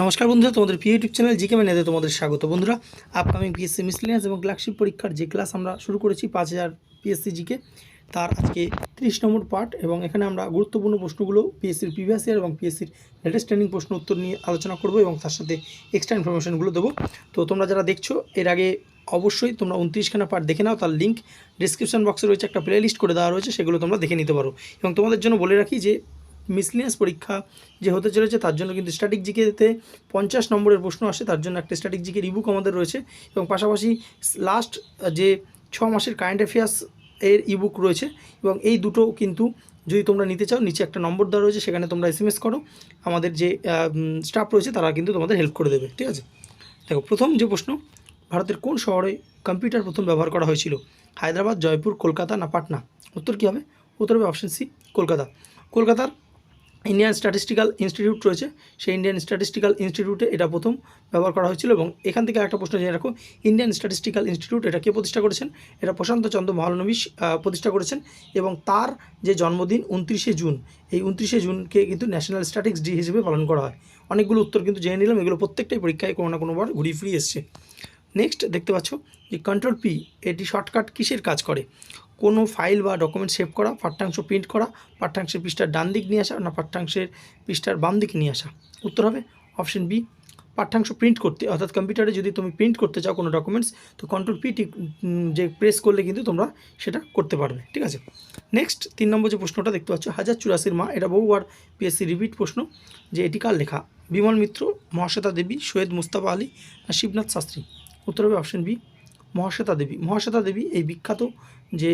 নমস্কার বন্ধুরা, তোমাদের প্রিয় ইউটিউব চ্যানেল জিকে ম্যানেতে তোমাদের স্বাগত। বন্ধুরা আপকামিং পিএসসি মিসলিনিয়াস এবং ক্লার্কশিপ পরীক্ষার যে ক্লাস আমরা শুরু করেছি পাঁচ হাজার পিএসসি জিকে তার আজকে তিরিশ নম্বর পার্ট এবং এখানে আমরা গুরুত্বপূর্ণ প্রশ্নগুলো পিএসসির প্রিভিয়াস ইয়ার এবং পিএসসির লেটেস্ট ট্রেনিং প্রশ্ন উত্তর নিয়ে আলোচনা করব এবং তার সাথে এক্সট্রা ইনফরমেশনগুলো দেবো। তো তোমরা যারা দেখছ, এর আগে অবশ্যই তোমরা উনত্রিশখানা পার্ট দেখে নাও, তার লিঙ্ক ডিসক্রিপশন বক্সে রয়েছে একটা প্লে লিস্ট করে দেওয়া রয়েছে, সেগুলো তোমরা দেখে নিতে পারো। এবং তোমাদের জন্য বলে রাখি যে মিসলিনিয়াস পরীক্ষা যে হতে চলেছে তার জন্য কিন্তু স্ট্যাটিক জিকেতে পঞ্চাশ নম্বরের প্রশ্ন আসে, তার জন্য একটা স্ট্যাটিক জিকের ইবুক আমাদের রয়েছে এবং পাশাপাশি লাস্ট যে ছ মাসের কারেন্ট অ্যাফেয়ার্স এর ইবুক রয়েছে এবং এই দুটো কিন্তু যদি তোমরা নিতে চাও, নিচে একটা নম্বর দেওয়া রয়েছে, সেখানে তোমরা এসএমএস করো, আমাদের যে স্টাফ রয়েছে তারা কিন্তু তোমাদের হেল্প করে দেবে, ঠিক আছে? দেখো, প্রথম যে প্রশ্ন, ভারতের কোন শহরে কম্পিউটার প্রথম ব্যবহার করা হয়েছিল? হায়দ্রাবাদ, জয়পুর, কলকাতা না পাটনা? উত্তর কী হবে? উত্তর হবে অপশন সি কলকাতা। কলকাতার ইন্ডিয়ান স্ট্যাটিস্টিক্যাল ইনস্টিটিউট রয়েছে। সেই ইন্ডিয়ান স্ট্যাটিস্টিক্যাল ইনস্টিটিউটে এটা প্রথম ব্যবহার করা হয়েছিল এবং এখান থেকে একটা প্রশ্ন জেনে রাখো। ইন্ডিয়ান স্ট্যাটিস্টিক্যাল ইনস্টিটিউট এটা কে প্রতিষ্ঠা করেছেন? এটা প্রশান্ত চন্দ্র মহালনবিশ প্রতিষ্ঠা করেছেন এবং তার যে জন্মদিন উনত্রিশে জুন, এই উনত্রিশে জুনকে কিন্তু ন্যাশনাল স্ট্যাটিক্স ডে হিসেবে পালন করা হয়। অনেকগুলো উত্তর কিন্তু জেনে নিলাম, এগুলো প্রত্যেকটাই পরীক্ষায় কোনো না কোনোবার ঘুরিয়ে ফিরিয়ে এসছে। নেক্সট দেখতে পাচ্ছ যে কন্ট্রোল পি এটি শর্টকাট কিসের কাজ করে? কোনো ফাইল বা ডকুমেন্ট সেভ করা, পাঠ্যাংশ প্রিন্ট করা, পাঠ্যাংশের পৃষ্ঠার ডান দিক নিয়ে আসা না, পাঠ্যাংশের পৃষ্ঠার বাম দিক নিয়ে আসা। উত্তর হবে অপশন বি, পাঠ্যাংশ প্রিন্ট করতে, অর্থাৎ কম্পিউটারে যদি তুমি প্রিন্ট করতে চাও কোনো ডকুমেন্টস, তো কন্ট্রোল পি যে প্রেস করলে কিন্তু তোমরা সেটা করতে পারবে, ঠিক আছে? নেক্সট, তিন নম্বর যে প্রশ্নটা দেখতে পাচ্ছ, হাজার চুরাশির মা, এটা বহুবার পিএসসি রিপিট প্রশ্ন, যে এটি কার লেখা? বিমল মিত্র, মহাশ্বেতা দেবী, সৈয়দ মুস্তাফা আলী শিবনাথ শাস্ত্রী? উত্তর হবে অপশন বি, মহাশ্বেতা দেবী। মহাশ্বেতা দেবী এই বিখ্যাত যে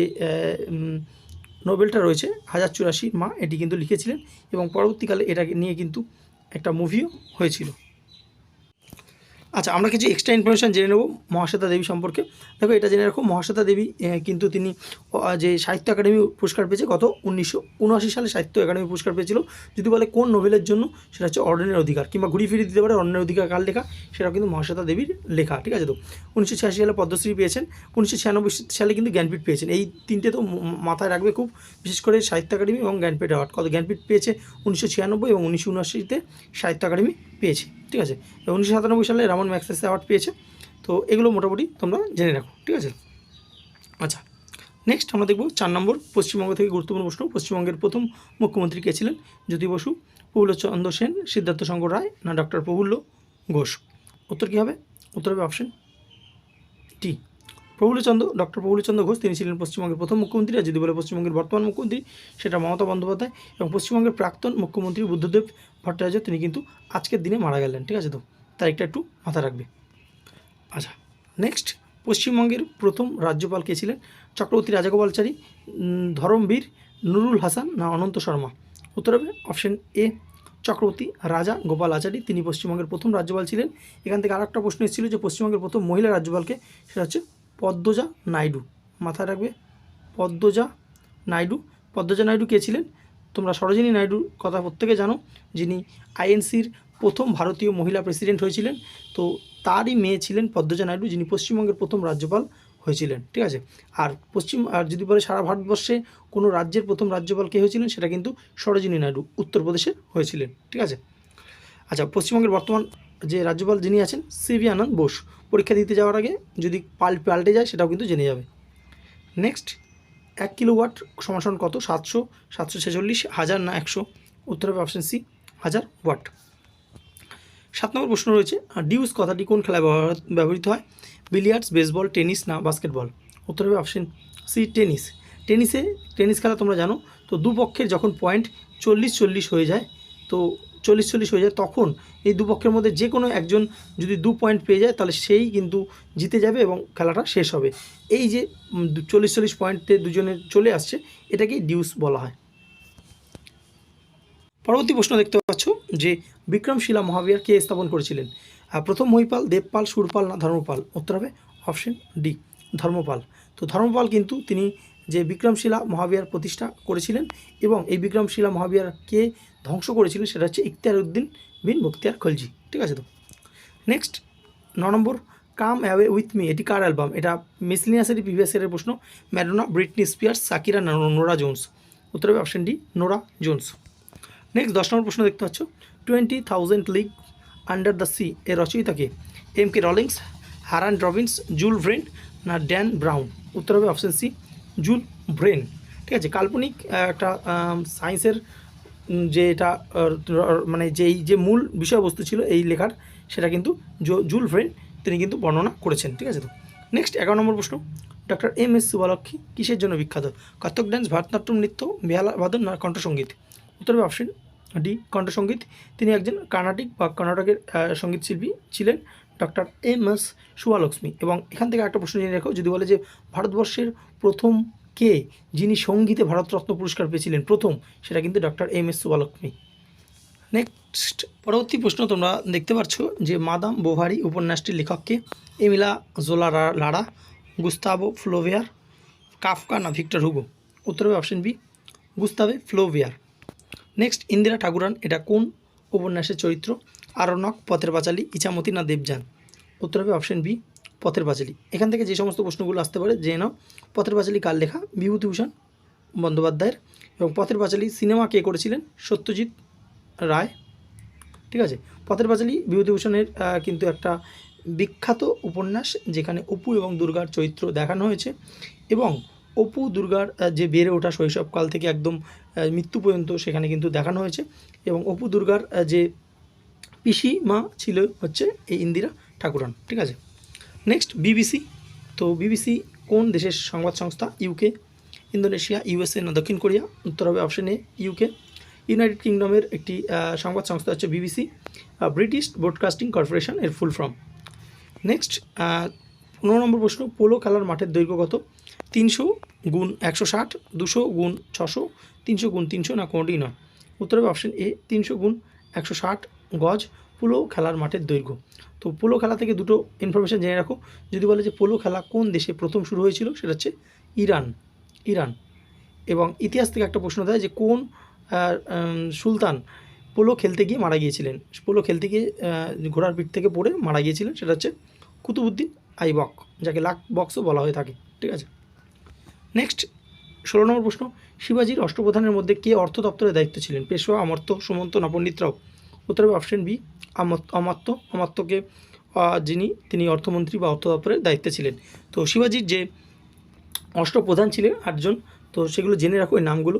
নোবেলটা রয়েছে, হাজার চুরাশি মা এটি কিন্তু লিখেছিলেন এবং পরবর্তীকালে এটাকে নিয়ে কিন্তু একটা মুভিও হয়েছিল। আচ্ছা আমরা কিছু এক্সট্রা ইনফরমেশান জেনে নেব মহাশ্বেতা দেবী সম্পর্কে। দেখো, এটা জেনে রাখো, মহাশ্বেতা দেবী কিন্তু তিনি যে সাহিত্য একাডেমি পুরস্কার পেয়েছে, গত উনিশশো উনআশি সালে সাহিত্য একাডেমি পুরস্কার পেয়েছিল। যদি বলে কোন নোবেলের জন্য, সেটা হচ্ছে অর্ডনের অধিকার, কিংবা ঘুরি ফিরিয়ে দিতে পারে অর্ডনের অধিকার কার লেখা? সেটা কিন্তু মহাশ্বেতা দেবীর লেখা, ঠিক আছে তো? উনিশশো ছিয়াশি সালে পদ্মশ্রী পেয়েছেন, উনিশশো ছিয়ানব্বই সালে কিন্তু জ্ঞানপীঠ পেয়েছেন। এই তিনটে তো মাথায় রাখবে খুব, বিশেষ করে সাহিত্য একাডেমি এবং জ্ঞানপীঠ অ্যাওয়ার্ড। কত জ্ঞানপীঠ পেয়েছে? উনিশশো ছিয়ানব্বই এবং উনিশশো সাহিত্য একাডেমি পেয়েছে, ঠিক আছে? উনিশশো সাতানব্বই সালে রামন ম্যাক্সেস অ্যাওয়ার্ড পেয়েছে, তো এগুলো মোটামুটি তোমরা জেনে রাখো, ঠিক আছে? আচ্ছা নেক্সট আমরা দেখব চার নম্বর পশ্চিমবঙ্গ থেকে গুরুত্বপূর্ণ প্রশ্ন। পশ্চিমবঙ্গের প্রথম মুখ্যমন্ত্রী কে ছিলেন? জ্যোতি বসু, প্রফুল্লচন্দ্র সেন, সিদ্ধার্থ শঙ্কর রায় না ডক্টর প্রফুল্ল ঘোষ? উত্তর কী হবে? উত্তর হবে অপশন টি প্রফুল্লচন্দ্র ডক্টর প্রফুল্লচন্দ্র ঘোষ, তিনি ছিলেন পশ্চিমবঙ্গের প্রথম মুখ্যমন্ত্রী আর যদি বলে পশ্চিমবঙ্গের বর্তমান মুখ্যমন্ত্রী, সেটা মমতা বন্দ্যোপাধ্যায় এবং পশ্চিমবঙ্গের প্রাক্তন মুখ্যমন্ত্রী বুদ্ধদেব ভট্টাচার্য, তিনি কিন্তু আজকের দিনে মারা গেলেন, ঠিক আছে তো? তারিখটা একটু মাথায় রাখবে। আচ্ছা নেক্সট পশ্চিমবঙ্গের প্রথম রাজ্যপাল কে ছিলেন? চক্রবর্তী রাজাগোপালচারী ধরমবীর, নুরুল হাসান না অনন্ত শর্মা? উত্তর হবে অপশন এ চক্রবর্তী রাজা গোপাল আচারী তিনি পশ্চিমবঙ্গের প্রথম রাজ্যপাল ছিলেন। এখান থেকে আরেকটা প্রশ্ন এসেছিল যে পশ্চিমবঙ্গের প্রথম মহিলা রাজ্যপালকে সেটা হচ্ছে পদ্মজা নাইডু। মাথায় রাখবে পদ্মজা নাইডু। পদ্মজা নাইডু কে ছিলেন? তোমরা সরোজিনী নাইডুর কথা প্রত্যেকে জানো, যিনি আইএনসির প্রথম ভারতীয় মহিলা প্রেসিডেন্ট হয়েছিলেন। তো তারই মেয়ে ছিলেন পদ্মজা নাইডু, যিনি পশ্চিমবঙ্গের প্রথম রাজ্যপাল হয়েছিলেন, ঠিক আছে? আর পশ্চিম, আর যদি বলে সারা ভারতবর্ষে কোনো রাজ্যের প্রথম রাজ্যপাল কে হয়েছিলেন, সেটা কিন্তু সরোজিনী নাইডু, উত্তরপ্রদেশের হয়েছিলেন, ঠিক আছে? আচ্ছা পশ্চিমবঙ্গের বর্তমান যে রাজ্যপাল যিনি আছেন সিভি আনন্দ বোস, পরীক্ষা দিতে যাওয়ার আগে যদি পাল, পাল্টে যায়, সেটাও কিন্তু জেনে যাবে। নেক্সট, এক কিলোওয়াট সমাসন কত? সাতশো সাতশো ছেচল্লিশ, হাজার না একশো? উত্তর হবে অপশন সি, হাজার ওয়াট। সাত নম্বর প্রশ্ন রয়েছে ডিউস কথাটি কোন খেলায় ব্যবহৃত হয়? বিলিয়ার্ডস, বেসবল, টেনিস না বাস্কেটবল? উত্তর হবে অপশন সি টেনিস। টেনিসে, টেনিস খেলা তোমরা জানো, তো দুপক্ষের যখন পয়েন্ট চল্লিশ চল্লিশ হয়ে যায়, তো চল্লিশ চল্লিশ হয়ে যায়, তখন এই দুপক্ষের মধ্যে যে কোনো একজন যদি দু পয়েন্ট পেয়ে যায়, তাহলে সেই কিন্তু জিতে যাবে এবং খেলাটা শেষ হবে। এই যে চল্লিশ চল্লিশ পয়েন্টে দুজনে চলে আসছে, এটাকেই ডিউস বলা হয়। পরবর্তী প্রশ্ন দেখতে পাচ্ছ যে বিক্রমশিলা মহাবীর কে স্থাপন করেছিলেন? প্রথম মহিপাল দেবপাল, সুরপাল না ধর্মপাল? উত্তর হবে অপশন ডি, ধর্মপাল। তো ধর্মপাল কিন্তু তিনি যে বিক্রমশিলা মহাবীর প্রতিষ্ঠা করেছিলেন এবং এই বিক্রমশিলা মহাবীরকে ধ্বংস করেছিলেন সেটা হচ্ছে ইখতিয়ার উদ্দিন বিন মুখতিয়ার খলজি। ঠিক আছে তো? নেক্সট ন নম্বর, কাম অ্যাওয়ে উইথ মি, এটি কার অ্যালবাম? এটা মিসলিনিয়াসেরই প্রিভিয়াস প্রশ্ন। Madonna, Britney Spears, Shakira Norah Jones. উত্তর হবে option D, Norah Jones. Next দশ নম্বর প্রশ্ন দেখতে পাচ্ছ। Twenty thousand league under the sea এর রচয়িতাকে M K Rowlings Harold Robbins Jules Verne না ড্যান ব্রাউন উত্তর হবে অপশন সি জুল ভ্রেন ঠিক আছে, কাল্পনিক একটা সায়েন্সের যে এটা মানে যেই, যে মূল বিষয়বস্তু ছিল এই লেখার, সেটা কিন্তু জুল ভ্রেন তিনি কিন্তু বর্ণনা করেছেন। ঠিক আছে তো? নেক্সট এগারো নম্বর প্রশ্ন। ডক্টর এম এস সুবালক্ষী কিসের জন্য বিখ্যাত? কত্থক ডান্স ভারতনাট্যম নৃত্য বেহালা বাদন না কণ্ঠসঙ্গীত উত্তর হবে অপশন ডি কণ্ঠসঙ্গীত তিনি একজন কর্ণাটিক বা কর্ণাটকের সংগীত শিল্পী ছিলেন ডক্টর এম এস সুয়ালক্ষ্মী এবং এখান থেকে একটা প্রশ্ন জেনে রেখো, যদি বলে যে ভারতবর্ষের প্রথম কে যিনি সঙ্গীতে ভারতরত্ন পুরস্কার পেয়েছিলেন, প্রথম, সেটা কিন্তু doctor M S Subbulakshmi next, পরবর্তী প্রশ্ন তোমরা দেখতে পাচ্ছ যে মাদাম বোভারি উপন্যাসটির লেখককে এমিলা জোলা লারা গুস্তাবো ফ্লোভিয়ার কাফকা না ভিক্টর হুগো। উত্তর হবে অপশন বি গুস্তাবে ফ্লোভিয়ার। নেক্সট ইন্দিরা ঠাকুরান এটা কোন উপন্যাসের চরিত্র? আরণ্যক, পথের পাঁচালী, ইছামতি না দেবযান? উত্তর হবে অপশন বি পথের পাঁচালী। এখান থেকে যে সমস্ত প্রশ্নগুলো আসতে পারে যে নাও। পথের পাঁচালী কার লেখা? বিভূতিভূষণ বন্দ্যোপাধ্যায়ের। এবং পথের পাঁচালী সিনেমা কে করেছিলেন? সত্যজিৎ রায়। ঠিক আছে? পথের পাঁচালী বিভূতিভূষণের কিন্তু একটা বিখ্যাত উপন্যাস, যেখানে অপু এবং দুর্গার চরিত্র দেখানো হয়েছে। এবং অপু, দুর্গার যে বেড়ে ওঠা শৈশবকাল থেকে একদম মৃত্যু পর্যন্ত সেখানে কিন্তু দেখানো হয়েছে এবং অপু দুর্গার যে পিসি মা ছিল হচ্ছে এই ইন্দিরা ঠাকুরান, ঠিক আছে? নেক্সট বিবিসি তো বিবিসি কোন দেশের সংবাদ সংস্থা? ইউকে ইন্দোনেশিয়া ইউএসএ না দক্ষিণ কোরিয়া? উত্তর হবে অপশন এ ইউকে ইউনাইটেড কিংডমের একটি সংবাদ সংস্থা হচ্ছে বিবিসি ব্রিটিশ ব্রডকাস্টিং কর্পোরেশন এর ফুল ফর্ম নেক্সট পনেরো নম্বর প্রশ্ন, পোলো খেলার মাঠের দৈর্ঘ্য কত? তিনশো গুণ একশো ষাট, দুশো গুণ ছশো, তিনশো গুণ তিনশো না কোনোটি নয়। উত্তর হবে অপশন এ তিনশো গুণ একশো ষাট গজ পোলো খেলার মাঠের দৈর্ঘ্য। তো পোলো খেলা থেকে দুটো ইনফরমেশান জেনে রাখো। যদি বলে যে পোলো খেলা কোন দেশে প্রথম শুরু হয়েছিল, সেটা হচ্ছে ইরান ইরান। এবং ইতিহাস থেকে একটা প্রশ্ন দেয় যে কোন সুলতান পোলো খেলতে গিয়ে মারা গিয়েছিলেন? পোলো খেলতে গিয়ে ঘোড়ার পিঠ থেকে পড়ে মারা গিয়েছিলেন, সেটা হচ্ছে কুতুবুদ্দিন আইবক, যাকে লাক বক্সও বলা হয়ে থাকে। ঠিক আছে? নেক্সট ষোলো নম্বর প্রশ্ন। শিবাজির অষ্টপ্রধানের মধ্যে কে অর্থ দপ্তরের দায়িত্ব ছিলেন? পেশোয়া, অমর্ত্য, সুমন্ত, না পণ্ডিতরাও? উত্তর হবে অপশন বি অমাত্য অমাত্যকে যিনি, তিনি অর্থমন্ত্রী বা অর্থ দপ্তরের দায়িত্বে ছিলেন। তো শিবাজির যে অষ্টপ্রধান ছিলেন আটজন, তো সেগুলো জেনে রাখো এই নামগুলো।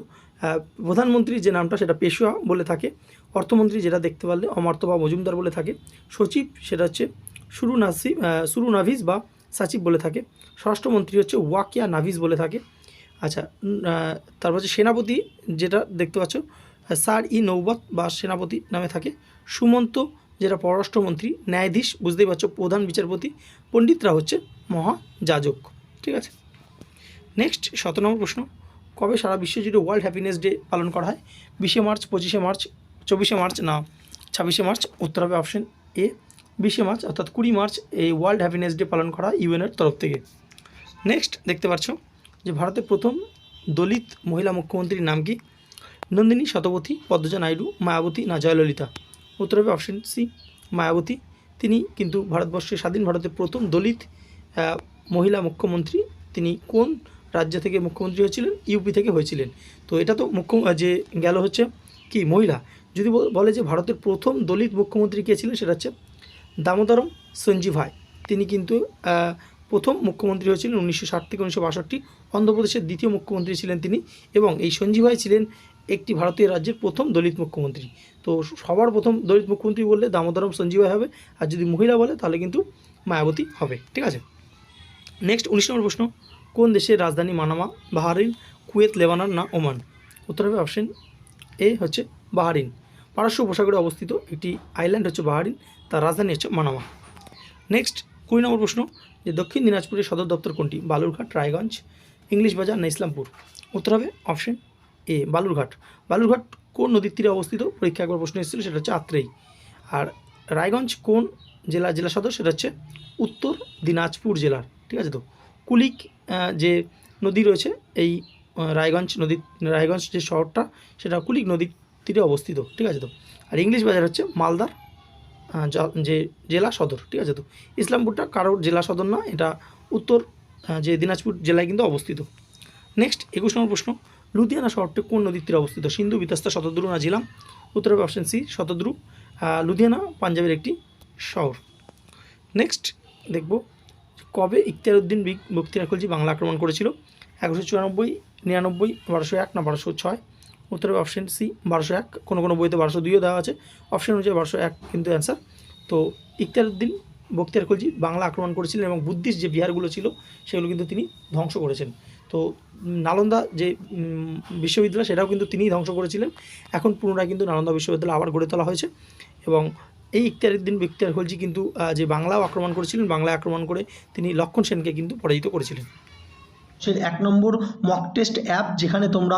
প্রধানমন্ত্রীর যে নামটা, সেটা পেশোয়া বলে থাকে। অর্থমন্ত্রী যেটা দেখতে পারলে অমার্ত বা মজুমদার বলে থাকে। সচিব, সেটা হচ্ছে সুরু নাসি সুরু নাভিস বা সাচিব বলে থাকে। স্বরাষ্ট্রমন্ত্রী হচ্ছে ওয়াকিয়া নাভিস বলে থাকে। আচ্ছা তারপর হচ্ছে সেনাপতি যেটা দেখতে পাচ্ছ, স্যার ই নৌবত বা সেনাপতি নামে থাকে। সুমন্ত যেটা পররাষ্ট্রমন্ত্রী, ন্যায়াধীশ, বুঝতেই পারছ, প্রধান বিচারপতি, পণ্ডিতরা হচ্ছে মহাযাজক। ঠিক আছে? নেক্সট, সতেরো নম্বর প্রশ্ন। কবে সারা বিশ্ব জুড়ে ওয়ার্ল্ড হ্যাপিনেস ডে পালন করা হয়? বিশে মার্চ, পঁচিশে মার্চ, চব্বিশে মার্চ না, ছাব্বিশে মার্চ, উত্তর হবে অপশন এ। বিশে মার্চ অর্থাৎ কুড়ি মার্চ এই ওয়ার্ল্ড হ্যাপিনেস ডে পালন করা ইউএনের তরফ থেকে। নেক্সট দেখতে পাচ্ছ যে ভারতের প্রথম দলিত মহিলা মুখ্যমন্ত্রীর নাম কি? নন্দিনী শতপথী পদ্মজা নাইডু, মায়াবতী না জয়ললিতা? উত্তর হবে অপশন সি মায়াবতী। তিনি কিন্তু ভারতবর্ষের স্বাধীন ভারতের প্রথম দলিত মহিলা মুখ্যমন্ত্রী। তিনি কোন রাজ্য থেকে মুখ্যমন্ত্রী হয়েছিলেন? ইউপি থেকে হয়েছিলেন। তো এটা তো মুখ্য যে গেল হচ্ছে কি? মহিলা। যদি বল- যে ভারতের প্রথম দলিত মুখ্যমন্ত্রী কে ছিলেন? সেটা হচ্ছে দামোদরম সঞ্জীব ভাই তিনি কিন্তু প্রথম মুখ্যমন্ত্রী হয়েছিলেন উনিশশো ষাট থেকে উনিশশো বাষট্টি। অন্ধ্রপ্রদেশের দ্বিতীয় মুখ্যমন্ত্রী ছিলেন তিনি এবং এই সঞ্জীব ভাই ছিলেন একটি ভারতীয় রাজ্যের প্রথম দলিত মুখ্যমন্ত্রী। তো সবার প্রথম দলিত মুখ্যমন্ত্রী বললে দামোদরম সঞ্জীব ভাই হবে আর যদি মহিলা বলে তাহলে কিন্তু মায়াবতী হবে। ঠিক আছে? নেক্সট উনিশ নম্বর প্রশ্ন। কোন দেশের রাজধানী মানামা বাহারিন কুয়েত, লেবানন না ওমান? উত্তর হবে অপশন এ হচ্ছে বাহারিন পারস্য উপসাগরে অবস্থিত একটি আইল্যান্ড হচ্ছে বাহারিন তার রাজধানী হচ্ছে মানামা। নেক্সট কুড়ি নম্বর প্রশ্ন, যে দক্ষিণ দিনাজপুরের সদর দপ্তর কোনটি? বালুরঘাট, রায়গঞ্জ, ইংলিশ বাজার না ইসলামপুর? উত্তর হবে অপশন এ বালুরঘাট। বালুরঘাট কোন নদীর তীরে অবস্থিত? পরীক্ষা একবার প্রশ্ন এসেছিল, সেটা হচ্ছে আত্রেই আর রায়গঞ্জ কোন জেলা জেলা সদর? সেটা হচ্ছে উত্তর দিনাজপুর জেলার। ঠিক আছে তো? কুলিক যে নদী রয়েছে, এই রায়গঞ্জ নদী, রায়গঞ্জ যে শহরটা, সেটা কুলিক নদীর তীরে অবস্থিত। ঠিক আছে তো? আর ইংলিশ বাজার হচ্ছে মালদার যে জেলা সদর, ঠিক আছে তো? ইসলামপুরটা কারোর জেলা সদর না, এটা উত্তর যে দিনাজপুর জেলায় কিন্তু অবস্থিত। নেক্সট একুশ নম্বর প্রশ্ন। লুধিয়ানা শহরটি কোন নদীর তীরে অবস্থিত? সিন্ধু, বিতস্তা, শতদ্রু না জিলাম উত্তর হবে অপশন সি, শতদ্রু। লুধিয়ানা, পাঞ্জাবের একটি শহর। নেক্সট দেখব, কবে ইখতিয়ার উদ্দিন বিগ বক্তিয়ার খলজি বাংলা আক্রমণ করেছিল। এগারোশো চুরানব্বই, নিরানব্বই, বারোশো এক না বারোশো ছয়? উত্তরে অপশন সি বারোশো এক, কোনো কোনো বইতে বারোশো দুইও দেওয়া আছে। অপশন অনুযায়ী বারোশো এক কিন্তু অ্যান্সার তো ইখতিয়ার উদ্দিন বক্তিয়ার খলজি বাংলা আক্রমণ করেছিলেন এবং বুদ্ধিস্ট যে বিহারগুলো ছিল, সেগুলো কিন্তু তিনি ধ্বংস করেছেন। তো নালন্দা যে বিশ্ববিদ্যালয়, সেটাও কিন্তু তিনিই ধ্বংস করেছিলেন। এখন পুনরায় কিন্তু নালন্দা বিশ্ববিদ্যালয় আবার গড়ে তোলা হয়েছে। এবং এই ইখতিয়ার উদ্দিন বক্তিয়ার খলজি কিন্তু যে বাংলাও আক্রমণ করেছিলেন, বাংলায় আক্রমণ করে তিনি লক্ষণ সেনকে কিন্তু পরাজিত করেছিলেন। সে এক নম্বর মক টেস্ট অ্যাপ যেখানে তোমরা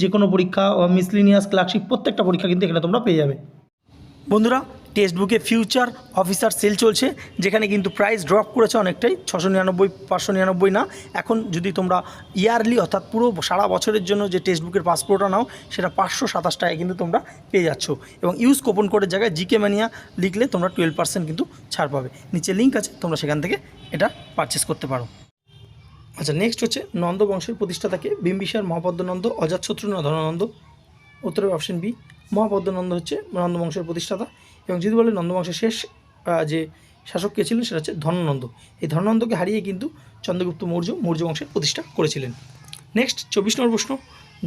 যে কোনো পরীক্ষা মিসলিনিয়াস ক্লার্কশিপ প্রত্যেকটা পরীক্ষা কিন্তু এখানে তোমরা পেয়ে যাবে। বন্ধুরা টেক্সট বুকে ফিউচার অফিসার সেল চলছে, যেখানে কিন্তু প্রাইস ড্রপ করেছে অনেকটাই, ছশো নিরানব্বই, পাঁচশো নিরানব্বই না। এখন যদি তোমরা ইয়ারলি অর্থাৎ পুরো সারা বছরের জন্য যে টেক্সট বুকের পাসপোর্টটা নাও, সেটা পাঁচশো সাতাশ টাকায় কিন্তু তোমরা পেয়ে যাচ্ছ। এবং ইউজ কোপন কোডের জায়গায় জিকে ম্যানিয়া লিখলে তোমরা টুয়েলভ পার্সেন্ট কিন্তু ছাড় পাবে। নিচে লিঙ্ক আছে, তোমরা সেখান থেকে এটা পারচেস করতে পারো। আচ্ছা নেক্সট হচ্ছে নন্দ বংশের প্রতিষ্ঠাতাকে বিম্বিসার মহাপদ্মনন্দ অজাতশত্রু না ধনানন্দ। উত্তরের অপশন বি মহাপদ্মনন্দ হচ্ছে নন্দবংশের প্রতিষ্ঠাতা এবং যদি বলে নন্দবংশের শেষ যে শাসক কে ছিলেন সেটা হচ্ছে ধননন্দ। এই ধননন্দকে হারিয়ে কিন্তু চন্দ্রগুপ্ত মৌর্য মৌর্য বংশের প্রতিষ্ঠা করেছিলেন। নেক্সট চব্বিশ নম্বর প্রশ্ন,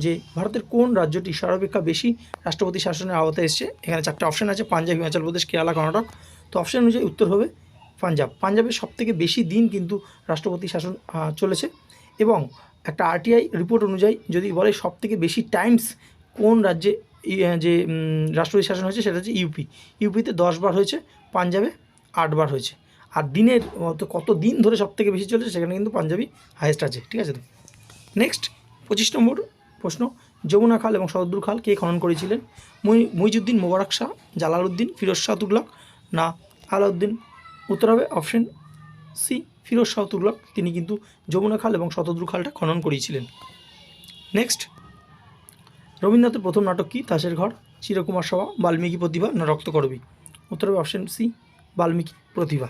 যে ভারতের কোন রাজ্যটি সর্বাপেক্ষা বেশি রাষ্ট্রপতি শাসনের আওতায় এসেছে? এখানে চারটে অপশন আছে, পাঞ্জাব, হিমাচল প্রদেশ, কেরালা, কর্ণাটক। তো অপশন অনুযায়ী উত্তর হবে পাঞ্জাব। পাঞ্জাবে সবথেকে বেশি দিন কিন্তু রাষ্ট্রপতি শাসন চলেছে এবং একটা আরটিআই রিপোর্ট অনুযায়ী যদি বলে সবথেকে বেশি টাইমস কোন রাজ্যে যে রাষ্ট্রপতি শাসন হয়েছে সেটা হচ্ছে ইউপি ইউপিতে দশবার হয়েছে, পাঞ্জাবে আটবার হয়েছে। আর দিনের কত দিন ধরে সব থেকে বেশি চলেছে সেখানে কিন্তু পাঞ্জাবি হায়েস্ট আছে, ঠিক আছে তো? নেক্সট পঁচিশ নম্বর প্রশ্ন, যমুনা খাল এবং শরদ্দুর খাল কে খনন করেছিলেন? মুই, মুইজুদ্দিন মোবারক শাহ জালালউদ্দিন ফিরোজ শাহ তুগলক না আলাউদ্দিন উত্তর হবে অপশন সি ফিরোজ শাহ তুগলক। তিনি কিন্তু যমুনা খাল এবং শতদ্রু খালটা খনন করিয়েছিলেন। নেক্সট রবীন্দ্রনাথের প্রথম নাটক কি? তাসের ঘর, চিরকুমার সভা, বাল্মীকি প্রতিভা, না রক্তকরবী উত্তর হবে option C Valmiki Pratibha.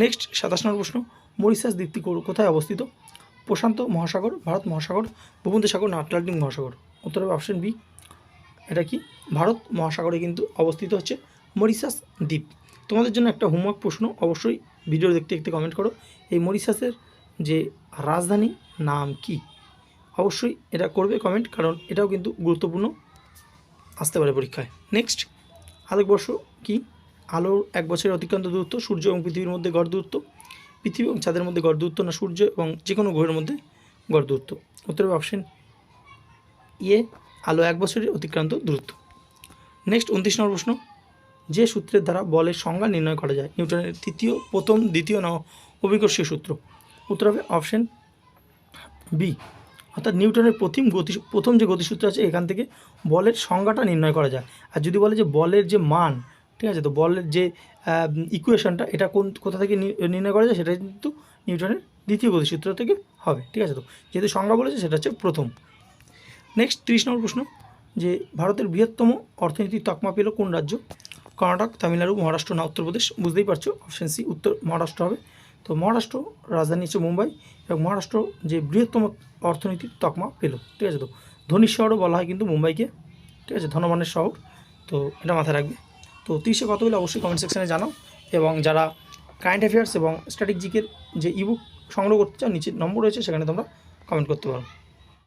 Next সাতাশ নম্বর প্রশ্ন, মরিশাস দ্বীপটি কোথায় অবস্থিত? প্রশান্ত মহাসাগর, ভারত মহাসাগর ভূমধ্য সাগর, না আটলান্টিক মহাসাগর? উত্তর হবে অপশন বি এটা কি? ভারত মহাসাগরে কিন্তু অবস্থিত হচ্ছে মরিশাস দ্বীপ। তোমাদের জন্য একটা হোমওয়ার্ক প্রশ্ন অবশ্যই ভিডিও দেখতে দেখতে কমেন্ট করো। এই মরিশাসের যে রাজধানী নাম কি? অবশ্যই এটা করবে কমেন্ট কারণ এটাও কিন্তু গুরুত্বপূর্ণ আসতে পারে পরীক্ষায়। নেক্সট আলোকবর্ষ কি? আলোর এক বছরের অতিক্রান্ত দূরত্ব সূর্য এবং পৃথিবীর মধ্যে গড় দূরত্ব। পৃথিবী এবং চাঁদের মধ্যে গড় দূরত্ব না সূর্য এবং যে কোনো গ্রহের মধ্যে গড় দূরত্ব? উত্তর অপশন ইয়ে আলো এক বছরের অতিক্রান্ত দূরত্ব। নেক্সট উনত্রিশ নম্বর প্রশ্ন। যে সূত্রের দ্বারা বলের সংজ্ঞা নির্ণয় করা যায়। নিউটনের তৃতীয়, প্রথম, দ্বিতীয় না অভিকর্ষীয় সূত্র। উত্তর হবে অপশন বি। অর্থাৎ নিউটনের প্রথম গতি, প্রথম যে গতিসূত্র আছে, এখান থেকে বলের সংজ্ঞাটা নির্ণয় করা যায়। আর যদি বলে যে বলের যে মান, ঠিক আছে, তো বলের যে ইকুয়েশনটা এটা কোন, কোথা থেকে নির্ণয় করা যায়, সেটা কিন্তু নিউটনের দ্বিতীয় গতিসূত্র থেকে হবে, ঠিক আছে, তো? যেহেতু সংজ্ঞা বলেছে, সেটা হচ্ছে প্রথম। নেক্সট তিরিশ নম্বর প্রশ্ন, যে ভারতের বৃহত্তম অর্থনীতির তকমা পেল কোন রাজ্য? কর্ণাটক, তামিলনাড়ু, মহারাষ্ট্র না উত্তরপ্রদেশ বুঝতেই পারছ অপশন সি উত্তর মহারাষ্ট্র হবে। তো মহারাষ্ট্র, রাজধানী হচ্ছে মুম্বাই এবং মহারাষ্ট্র যে বৃহত্তম অর্থনীতির তকমা পেল, ঠিক আছে তো? ধনীর শহরও বলা হয় কিন্তু মুম্বাইকে, ঠিক আছে ধনবানের শহর। তো এটা মাথায় রাখবে। তো তিরিশে কত হলে অবশ্যই কমেন্ট সেকশানে জানাও এবং যারা কারেন্ট অ্যাফেয়ার্স এবং স্ট্র্যাটেজিকের যে ইবুক সংগ্রহ করতে চাও, নিচে নম্বর রয়েছে, সেখানে তোমরা কমেন্ট করতে পারো।